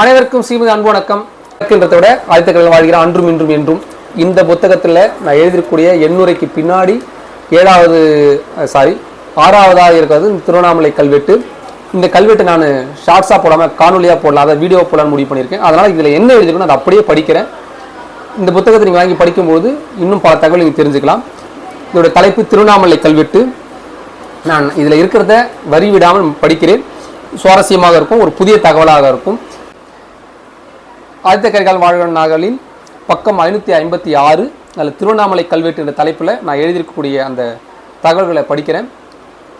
அனைவருக்கும் ஸ்ரீமதி அன்பு வணக்கம். இருக்கின்றத விட ஆதித்த வாழ்கிற அன்றும் இன்றும் என்றும். இந்த புத்தகத்தில் நான் எழுதியிருக்கக்கூடிய எண்ணுரைக்கு பின்னாடி ஏழாவது சாரி ஆறாவதாக இருக்கிறது திருவண்ணாமலை கல்வெட்டு. இந்த கல்வெட்டு நான் ஷார்ட்ஸாக போடாமல் காணொலியாக போடலாம் அதை வீடியோ போடலான்னு முடிவு பண்ணியிருக்கேன். அதனால் இதில் என்ன எழுதிருக்கணும் அதை அப்படியே படிக்கிறேன். இந்த புத்தகத்தை நீங்கள் வாங்கி படிக்கும்போது இன்னும் பல தகவல் நீங்கள் தெரிஞ்சுக்கலாம். இதோட தலைப்பு திருவண்ணாமலை கல்வெட்டு. நான் இதில் இருக்கிறத வரி விடாமல் படிக்கிறேன். சுவாரஸ்யமாக இருக்கும் ஒரு புதிய தகவலாக இருக்கும். ஆதித்த கரிகால் வாழ்வன் நாகலில் பக்கம் ஐநூற்றி ஐம்பத்தி ஆறு அதில் திருவண்ணாமலை கல்வெட்டு என்ற தலைப்பில் நான் எழுதியிருக்கக்கூடிய அந்த தகவல்களை படிக்கிறேன்.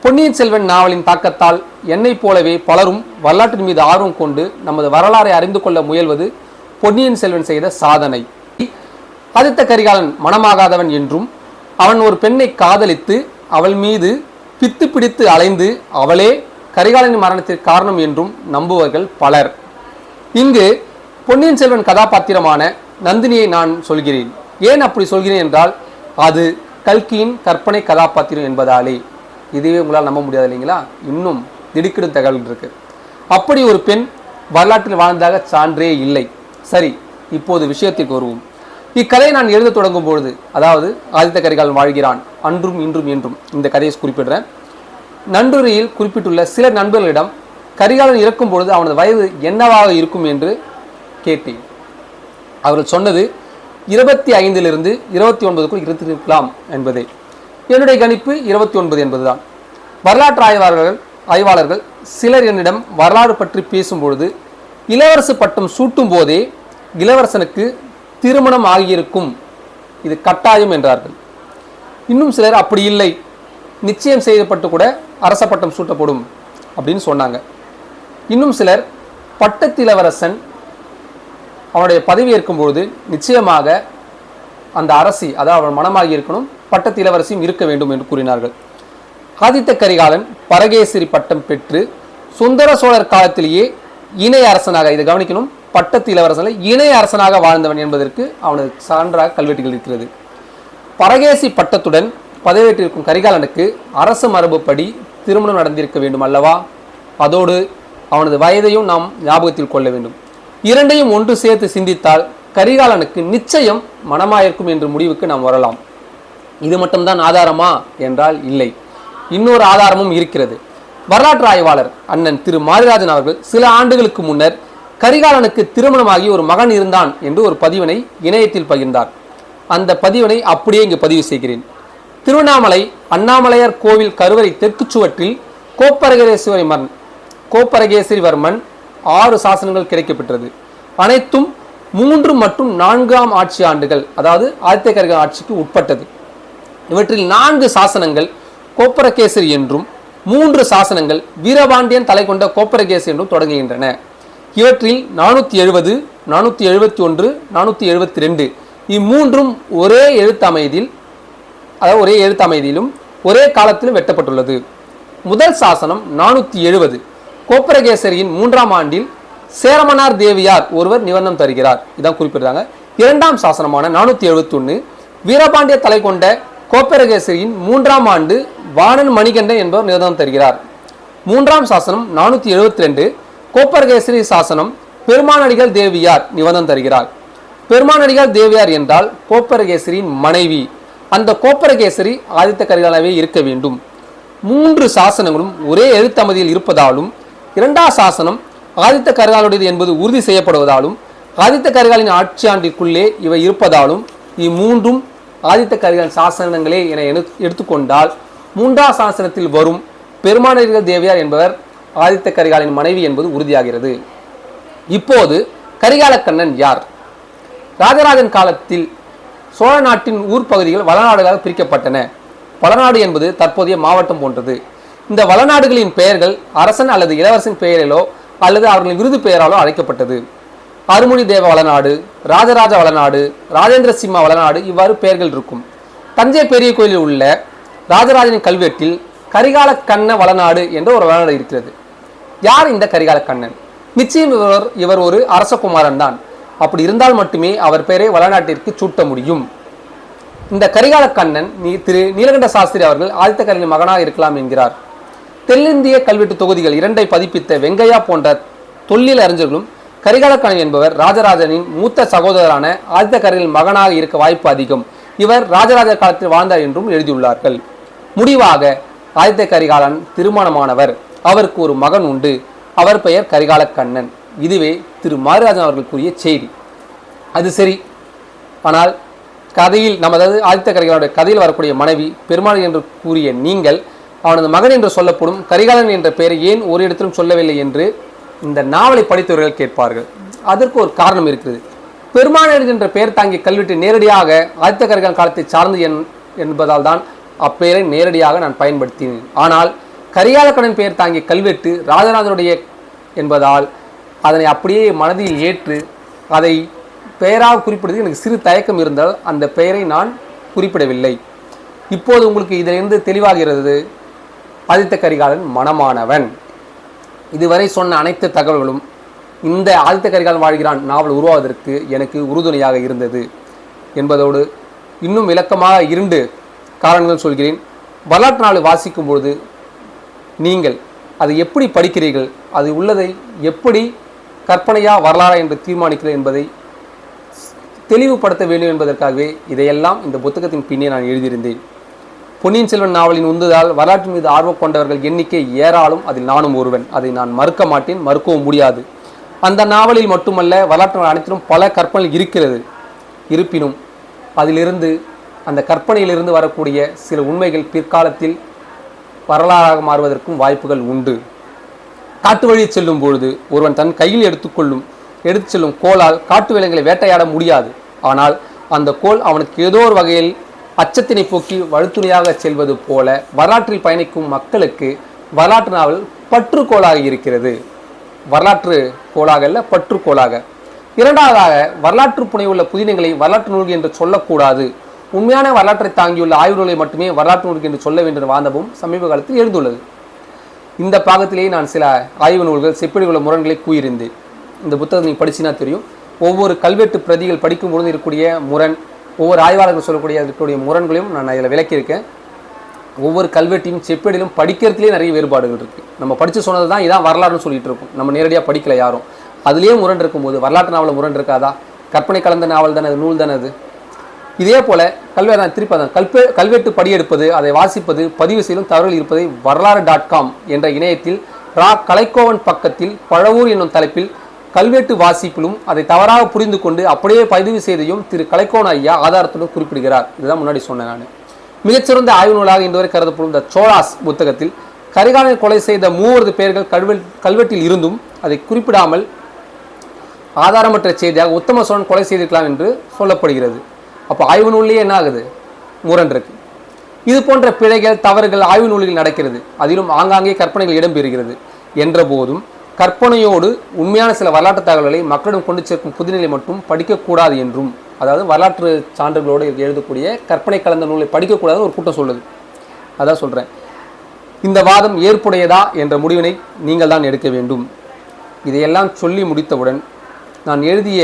பொன்னியின் செல்வன் நாவலின் தாக்கத்தால் என்னைப் போலவே பலரும் வரலாற்றின் மீது ஆர்வம் கொண்டு நமது வரலாறை அறிந்து கொள்ள முயல்வது பொன்னியின் செல்வன் செய்த சாதனை. ஆதித்த கரிகாலன் மனமாகாதவன் என்றும் அவன் ஒரு பெண்ணை காதலித்து அவள் மீது பித்து பிடித்து அலைந்து அவளே கரிகாலனின் மரணத்திற்கு காரணம் என்றும் நம்புவர்கள் பலர். இங்கு பொன்னியின் செல்வன் கதாபாத்திரமான நந்தினியை நான் சொல்கிறேன். ஏன் அப்படி சொல்கிறேன் என்றால் அது கல்கியின் கற்பனை கதாபாத்திரம் என்பதாலே. இதுவே உங்களால் நம்ப முடியாது இல்லைங்களா? இன்னும் திடுக்கிடும் தகவல் இருக்கு. அப்படி ஒரு பெண் வரலாற்றில் வாழ்ந்ததாக சான்றே இல்லை. சரி இப்போது விஷயத்திற்கு வருவோம். இக்கதையை நான் எழுத தொடங்கும் பொழுது அதாவது ஆதித்த கரிகாலன் வாழ்கிறான் அன்றும் இன்றும் என்றும் இந்த கதையை குறிப்பிடுறேன். நன்றுரையில் குறிப்பிட்டுள்ள சில நண்பர்களிடம் கரிகாலன் இறக்கும் பொழுது அவனது வயது என்னவாக இருக்கும் என்று கேட்டி அவர்கள் சொன்னது இருபத்தி ஐந்திலிருந்து இருபத்தி ஒன்பதுக்குள் இருந்திருக்கலாம் என்பதே. என்னுடைய கணிப்பு இருபத்தி ஒன்பது என்பதுதான். வரலாற்று ஆய்வாளர்கள் ஆய்வாளர்கள் சிலர் என்னிடம் வரலாறு பற்றி பேசும்பொழுது இளவரசு பட்டம் சூட்டும் போதே இளவரசனுக்கு திருமணம் ஆகியிருக்கும். இது கட்டாயம் என்றார்கள். இன்னும் சிலர் அப்படி இல்லை. நிச்சயம் செய்யப்பட்டு கூட அரச பட்டம் சூட்டப்படும் அப்படின்னு சொன்னாங்க. இன்னும் சிலர் பட்டத்திலவரசன் அவனுடைய பதவி ஏற்கும்பொழுது நிச்சயமாக அந்த அரசி அதாவது அவன் மனமாகி இருக்கணும் பட்டத்து இளவரசியும் இருக்க வேண்டும் என்று கூறினார்கள். ஆதித்த கரிகாலன் பரகேசரி பட்டம் பெற்று சுந்தர சோழர் காலத்திலேயே இணை அரசனாக இதை கவனிக்கணும் பட்டத்து இளவரசனில் இணை அரசனாக வாழ்ந்தவன் என்பதற்கு அவனது சான்றாக கல்வெட்டுகள் இருக்கிறது. பரகேசி பட்டத்துடன் பதவியேற்றிருக்கும் கரிகாலனுக்கு அரசு மரபுப்படி திருமணம் நடந்திருக்க வேண்டும் அல்லவா? அதோடு அவனது வயதையும் நாம் ஞாபகத்தில் கொள்ள வேண்டும். இரண்டையும் ஒன்று சேர்த்து சிந்தித்தால் கரிகாலனுக்கு நிச்சயம் மனமாயிருக்கும் என்ற முடிவுக்கு நாம் வரலாம். இது மட்டும்தான் ஆதாரமா? என்றால் இல்லை. இன்னொரு ஆதாரமும் இருக்கிறது. வரலாற்று ஆய்வாளர் அண்ணன் திரு மாரிராஜன் அவர்கள் சில ஆண்டுகளுக்கு முன்னர் கரிகாலனுக்கு திருமணமாகி ஒரு மகன் இருந்தான் என்று ஒரு பதிவினை இணையத்தில் பகிர்ந்தார். அந்த பதிவினை அப்படியே இங்கு பதிவு செய்கிறேன். திருவண்ணாமலை அண்ணாமலையார் கோவில் கருவறை தெற்கு சுவற்றில் கோப்பரகேஸ்வரி மரன் கோப்பரகேஸ்வரிவர்மன் ஆறு சாசனங்கள் கிடைக்கப்பெற்றது. அனைத்தும் மூன்று மற்றும் நான்காம் ஆட்சி ஆண்டுகள் அதாவது ஆதித்த கரிகால ஆட்சிக்கு உட்பட்டது. இவற்றில் நான்கு சாசனங்கள் கோப்பரகேசரி என்றும் மூன்று சாசனங்கள் வீரபாண்டியன் தலை கொண்ட கோப்பரகேசரி என்றும் தொடங்குகின்றன. இவற்றில் நானூற்றி எழுபது நானூற்றி எழுபத்தி ஒன்று நானூற்றி எழுபத்தி ரெண்டு இம்மூன்றும் ஒரே எழுத்தமைதில் அதாவது ஒரே எழுத்தமைதியிலும் ஒரே காலத்திலும் வெட்டப்பட்டுள்ளது. முதல் சாசனம் நானூற்றி எழுபது. கோப்பரகேசரியின் மூன்றாம் ஆண்டில் சேரமனார் தேவியார் ஒருவர் நிபந்தம் தருகிறார். இதான் குறிப்பிடுறாங்க. இரண்டாம் சாசனமான நானூற்றி எழுபத்தி வீரபாண்டிய தலை கொண்ட கோப்பரகேசரியின் மூன்றாம் ஆண்டு வாணன் மணிகண்டன் என்பவர் நிபந்தம் தருகிறார். மூன்றாம் சாசனம் நானூற்றி எழுபத்தி ரெண்டு கோப்பரகேசரி சாசனம் பெருமானடிகள் தேவியார் நிபந்தம் தருகிறார். பெருமானடிகள் தேவியார் என்றால் கோப்பரகேசரியின் மனைவி. அந்த கோப்பரகேசரி ஆதித்த கரிகாலாவே இருக்க வேண்டும். மூன்று சாசனங்களும் ஒரே எழுத்தமதியில் இருப்பதாலும் இரண்டாம் சாசனம் ஆதித்த கரிகாலுடையது என்பது உறுதி செய்யப்படுவதாலும் ஆதித்த கரிகாலின் ஆட்சியாண்டிற்குள்ளே இவை இருப்பதாலும் இம்மூன்றும் ஆதித்த கரிகாலன் சாசனங்களே என எடு- எடுத்துக்கொண்டால் மூன்றாம் சாசனத்தில் வரும் பெருமானடிகள் தேவியார் என்பவர் ஆதித்த கரிகாலின் மனைவி என்பது உறுதியாகிறது. இப்போது கரிகாலக்கண்ணன் யார்? ராஜராஜன் காலத்தில் சோழ நாட்டின் ஊர் பகுதிகள் வளநாடுகளாக பிரிக்கப்பட்டன. வளநாடு என்பது தற்போதைய மாவட்டம் போன்றது. இந்த வளநாடுகளின் பெயர்கள் அரசன் அல்லது இளவரசன் பெயரிலோ அல்லது அவர்களின் விருது பெயராலோ அழைக்கப்பட்டது. அருமுனி தேவ வளநாடு ராஜராஜ வளநாடு ராஜேந்திர சிம்ம வளநாடு இவ்வாறு பெயர்கள் இருக்கும். தஞ்சை பெரிய கோயிலில் உள்ள ராஜராஜனின் கல்வெட்டில் கரிகால கண்ண வளநாடு என்ற ஒரு வளநாடு இருக்கிறது. யார் இந்த கரிகால கண்ணன்? நிச்சயம் இவர் இவர் ஒரு அரசகுமாரன் தான். அப்படி இருந்தால் மட்டுமே அவர் பெயரை வளநாட்டிற்கு சூட்ட முடியும். இந்த கரிகால கண்ணன் நீ திரு நீலகண்ட சாஸ்திரி அவர்கள் ஆதித்த கரையின் மகனாக இருக்கலாம் என்கிறார். தென்னிந்திய கல்வெட்டு தொகுதிகள் இரண்டை பதிப்பித்த வெங்கையா போன்ற தொல்லில் அறிஞர்களும் கரிகாலக்கணன் என்பவர் ராஜராஜனின் மூத்த சகோதரரான ஆதித்த கரிகளின் மகனாக இருக்க வாய்ப்பு அதிகம். இவர் ராஜராஜ காலத்தில் வாழ்ந்தார் என்றும் எழுதியுள்ளார்கள். முடிவாக ஆதித்த கரிகாலன் திருமணமானவர். அவருக்கு ஒரு மகன் உண்டு. அவர் பெயர் கரிகாலக்கண்ணன். இதுவே திரு மாரிராஜன் அவர்கள் கூறிய செய்தி. அது சரி. ஆனால் கதையில் நமது ஆதித்த கரிகாலனுடைய கதையில் வரக்கூடிய மனைவி பெருமாள் என்று கூறிய நீங்கள் அவனது மகன் என்று சொல்லப்படும் கரிகாலன் என்ற பெயரை ஏன் ஒரு இடத்திலும் சொல்லவில்லை என்று இந்த நாவலை படித்தவர்கள் கேட்பார்கள். அதற்கு ஒரு காரணம் இருக்கிறது. பெருமாள் என்ற பெயர் தாங்கிய கல்வெட்டு நேரடியாக ஆதித்த கரிகாலன் காலத்தை சார்ந்து என் என்பதால் தான் அப்பெயரை நேரடியாக நான் பயன்படுத்தினேன். ஆனால் கரிகாலக்கடன் பெயர் தாங்கிய கல்வெட்டு ராஜநாதனுடைய என்பதால் அதனை அப்படியே மனதில் ஏற்று அதை பெயராக குறிப்பிடுவது எனக்கு சிறு தயக்கம் இருந்தால் அந்த பெயரை நான் குறிப்பிடவில்லை. இப்போது உங்களுக்கு இதிலிருந்து தெளிவாகிறது ஆதித்த கரிகாலன் மனமானவன். இதுவரை சொன்ன அனைத்து தகவல்களும் இந்த ஆதித்த கரிகாலன் வாழ்கிறான் நாவல் உருவாவதற்கு எனக்கு உறுதுணையாக இருந்தது என்பதோடு இன்னும் விளக்கமாக இரண்டு காரணங்கள் சொல்கிறேன். வரலாற்று நாள் வாசிக்கும் பொழுது நீங்கள் அதை எப்படி படிக்கிறீர்கள்? அது உள்ளதை எப்படி கற்பனையா வரலாறா என்று தீர்மானிக்கிறேன் என்பதை தெளிவுபடுத்த வேண்டும் என்பதற்காகவே இதையெல்லாம் இந்த புத்தகத்தின் பின்னே நான் எழுதியிருந்தேன். பொன்னியின் செல்வன் நாவலின் உந்துதால் வரலாற்றின் மீது ஆர்வம் கொண்டவர்கள் எண்ணிக்கை ஏராளம் அதில் நானும் ஒருவன். அதை நான் மறுக்க மாட்டேன் மறுக்கவும் முடியாது. அந்த நாவலில் மட்டுமல்ல வரலாற்று அனைத்திலும் பல கற்பனை இருக்கிறது. இருப்பினும் அதிலிருந்து அந்த கற்பனையிலிருந்து வரக்கூடிய சில உண்மைகள் பிற்காலத்தில் வரலாறாக மாறுவதற்கும் வாய்ப்புகள் உண்டு. காட்டு வழி செல்லும் பொழுது ஒருவன் தன் கையில் எடுத்துக்கொள்ளும் எடுத்து செல்லும் கோலால் காட்டு விலங்குகளை வேட்டையாட முடியாது. ஆனால் அந்த கோல் அவனுக்கு ஏதோ ஒரு வகையில் அச்சத்தினை போக்கி வழுத்துணையாக செல்வது போல வரலாற்றில் பயணிக்கும் மக்களுக்கு வரலாற்று நாவல் பற்றுக்கோளாக இருக்கிறது. வரலாற்று கோளாக அல்ல பற்றுக்கோளாக. இரண்டாவதாக வரலாற்று புனைவுள்ள புதினங்களை வரலாற்று நூல்கள் என்று சொல்லக்கூடாது. உண்மையான வரலாற்றை தாங்கியுள்ள ஆய்வு நூலை மட்டுமே வரலாற்று நூல்கள் என்று சொல்ல வேண்டும் வாதமும் சமீப காலத்தில் எழுந்துள்ளது. இந்த பாகத்திலேயே நான் சில ஆய்வு நூல்கள் செப்பேடுகள முரண்களை கூறியிருந்தேன். இந்த புத்தகத்தை நீங்கள் படிச்சினா தெரியும். ஒவ்வொரு கல்வெட்டு பிரதிகள் படிக்கும் பொழுது இருக்கக்கூடிய முரண் ஒவ்வொரு ஆய்வாளர்கள் சொல்லக்கூடிய இருக்கக்கூடிய முரண்களையும் நான் இதில் விளக்கியிருக்கேன். ஒவ்வொரு கல்வெட்டையும் செப்பேடிலும் படிக்கிறதுலேயே நிறைய வேறுபாடுகள் இருக்குது நம்ம படித்து சொன்னது தான் இதான் வரலாறுன்னு சொல்லிட்டு இருக்கோம். நம்ம நேரடியாக படிக்கல யாரும். அதுலேயே முரண் இருக்கும்போது வரலாற்று நாவலில் முரண் இருக்காதா? கற்பனை கலந்த நாவல் தானே அது நூல் தானே அது? இதே போல் கல்வி நான் திருப்பி அதான் கல்பெ கல்வெட்டு படியெடுப்பது அதை வாசிப்பது பதிவு செய்யும் தகவல் இருப்பதை வரலாறு டாட் காம் என்ற இணையத்தில் ரா கலைக்கோவன் பக்கத்தில் பழவூர் என்னும் தலைப்பில் கல்வெட்டு வாசிப்பிலும் அதை தவறாக புரிந்து கொண்டு அப்படியே பதிவு செய்தையும் திரு கலைக்கோவன் ஐயா ஆதாரத்துடன் குறிப்பிடுகிறார். இதுதான் முன்னாடி சொன்னேன் நான். மிகச்சிறந்த ஆய்வு நூலாக இன்றுவரை கருதப்படும் த சோழாஸ் புத்தகத்தில் கரிகாலனை கொலை செய்த மூவரது பெயர்கள் கல்வெட் கல்வெட்டில் இருந்தும் அதை குறிப்பிடாமல் ஆதாரமற்ற செய்தியாக உத்தம சோழன் கொலை செய்திருக்கலாம் என்று சொல்லப்படுகிறது. அப்போ ஆய்வு நூல்லையே என்ன ஆகுது? முரண்டிருக்கு இது போன்ற பிழைகள் தவறுகள் ஆய்வு நூல்களில் நடக்கிறது. அதிலும் ஆங்காங்கே கற்பனைகள் இடம்பெறுகிறது. என்ற போதும் கற்பனையோடு உண்மையான சில வரலாற்று தகவல்களை மக்களிடம் கொண்டு சேர்க்கும் புதுநிலை மட்டும் படிக்கக்கூடாது என்றும் அதாவது வரலாற்று சான்றுகளோடு எழுதக்கூடிய கற்பனை கலந்த நூலை படிக்கக்கூடாதுன்னு ஒரு கூட்டம் சொல்லுது. அதான் சொல்கிறேன் இந்த வாதம் ஏற்புடையதா என்ற முடிவினை நீங்கள் தான் எடுக்க வேண்டும். இதையெல்லாம் சொல்லி முடித்தவுடன் நான் எழுதிய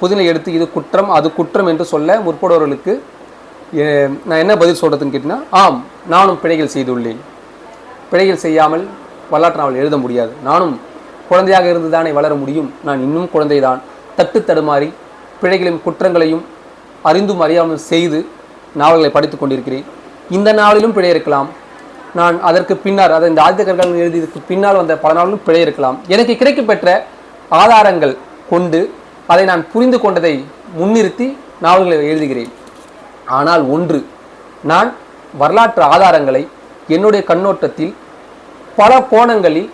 புதினை எடுத்து இது குற்றம் அது குற்றம் என்று சொல்ல முற்படுவர்களுக்கு நான் என்ன பதில் சொல்கிறதுன்னு கேட்டிங்கன்னா ஆம் நானும் பிழைகள் செய்துள்ளேன். பிழைகள் செய்யாமல் வரலாற்று நாவல் எழுத முடியாது. நானும் குழந்தையாக இருந்து தானே வளர முடியும். நான் இன்னும் குழந்தைதான். தட்டு தடுமாறி பிழைகளையும் குற்றங்களையும் அறிந்தும் அறியாமல் செய்து நாவல்களை படித்துக் கொண்டிருக்கிறேன். இந்த நாவலிலும் பிழை இருக்கலாம். நான் அதற்கு பின்னால் அதை இந்த ஆதித்த கரிகாலன் எழுதியதற்கு பின்னால் வந்த பல நாளிலும் பிழை இருக்கலாம். எனக்கு கிடைக்கப்பெற்ற ஆதாரங்கள் கொண்டு அதை நான் புரிந்து கொண்டதை முன்னிறுத்தி நாவல்களை எழுதுகிறேன். ஆனால் ஒன்று நான் வரலாற்று ஆதாரங்களை என்னுடைய கண்ணோட்டத்தில் பல கோணங்களில்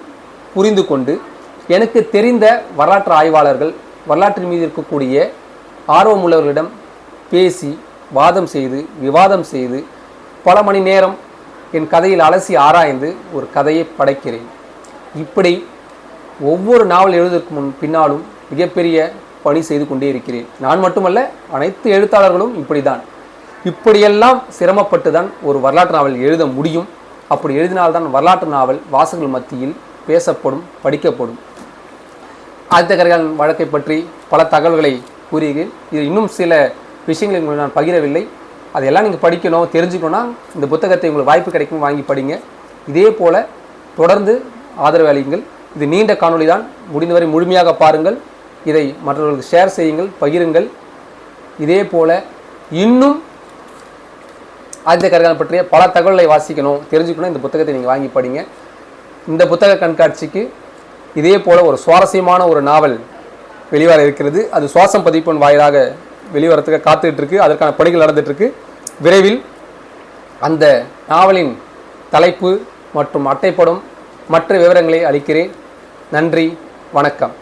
புரிந்து கொண்டு எனக்கு தெரிந்த வரலாற்று ஆய்வாளர்கள் வரலாற்றின் மீது இருக்கக்கூடிய ஆர்வமுள்ளவர்களிடம் பேசி வாதம் செய்து விவாதம் செய்து பல மணி நேரம் என் கதையில் அலசி ஆராய்ந்து ஒரு கதையை படைக்கிறேன். இப்படி ஒவ்வொரு நாவல் எழுதுவதற்கு முன் பின்னாலும் மிகப்பெரிய பணி செய்து கொண்டே இருக்கிறேன். நான் மட்டுமல்ல அனைத்து எழுத்தாளர்களும் இப்படிதான் இப்படியெல்லாம் சிரமப்பட்டு தான் ஒரு வரலாற்று நாவல் எழுத முடியும். அப்படி எழுதினால்தான் வரலாற்று நாவல் வாசகர்கள் மத்தியில் பேசப்படும் படிக்கப்படும். ஆதித்த கரிகாலன் வழக்கை பற்றி பல தகவல்களை கூறுகிறேன் இது இன்னும் சில விஷயங்களை உங்களுக்கு நான் பகிரவில்லை. அதையெல்லாம் நீங்கள் படிக்கணும் தெரிஞ்சுக்கணும்னா இந்த புத்தகத்தை உங்களுக்கு வாய்ப்பு கிடைக்கும் வாங்கி படிங்க. இதே போல் தொடர்ந்து ஆதரவு அளியுங்கள். இது நீண்ட காணொளி தான். முடிந்தவரை முழுமையாக பாருங்கள். இதை மற்றவர்களுக்கு ஷேர் செய்யுங்கள் பகிருங்கள். இதே போல் இன்னும் ஆதித்த கரிகாலன் பற்றிய பல தகவல்களை வாசிக்கணும் தெரிஞ்சுக்கணும். இந்த புத்தகத்தை நீங்கள் வாங்கி படிங்க. இந்த புத்தக கண்காட்சிக்கு இதே போல் ஒரு சுவாரஸ்யமான ஒரு நாவல் வெளிவர இருக்கிறது. அது சுவாசம் பதிப்பின் வாயிலாக வெளிவரத்துக்கு காத்துட்ருக்கு அதற்கான பணிகள் நடந்துட்டு இருக்கு விரைவில் அந்த நாவலின் தலைப்பு மற்றும் அட்டைப்படம் மற்ற விவரங்களை அளிக்கிறேன். நன்றி. வணக்கம்.